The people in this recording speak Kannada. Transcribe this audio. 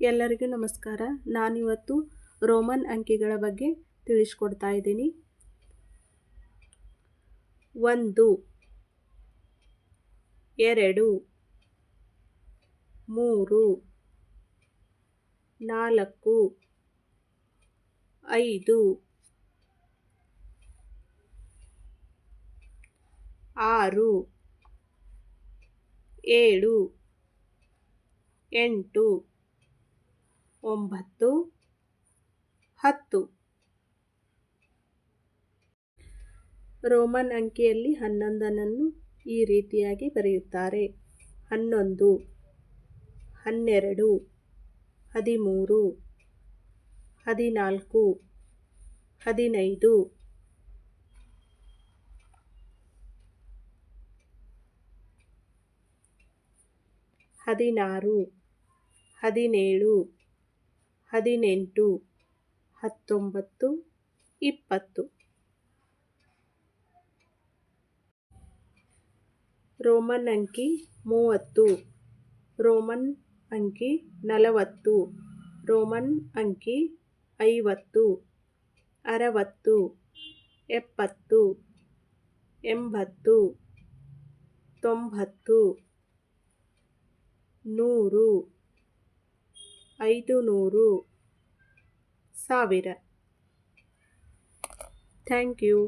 ಎಲ್ಲರಿಗೂ ನಮಸ್ಕಾರ. ನಾನಿವತ್ತು ರೋಮನ್ ಅಂಕಿಗಳ ಬಗ್ಗೆ ತಿಳಿಸ್ಕೊಡ್ತಾ ಇದ್ದೀನಿ. ಒಂದು, ಎರಡು, ಮೂರು, ನಾಲ್ಕು, ಐದು, ಆರು, ಏಳು, ಎಂಟು ಒಂಬತ್ತು, ಹತ್ತು. ರೋಮನ್ ಅಂಕಿಯಲ್ಲಿ ಹನ್ನೊಂದನನ್ನು ಈ ರೀತಿಯಾಗಿ ಬರೆಯುತ್ತಾರೆ. ಹನ್ನೊಂದು, ಹನ್ನೆರಡು, ಹದಿಮೂರು, ಹದಿನಾಲ್ಕು, ಹದಿನೈದು. ಹದಿನಾರು, ಹದಿನೇಳು ಹದಿನೆಂಟು, ಹತ್ತೊಂಬತ್ತು, ಇಪ್ಪತ್ತು. ರೋಮನ್ ಅಂಕಿ ಮೂವತ್ತು, ರೋಮನ್ ಅಂಕಿ ನಲವತ್ತು, ರೋಮನ್ ಅಂಕಿ ಐವತ್ತು, ಅರವತ್ತು, ಎಪ್ಪತ್ತು, ಎಂಬತ್ತು, ತೊಂಬತ್ತು, ನೂರು. ಐದು ನೂರು ಸಾವಿರ. Thank you.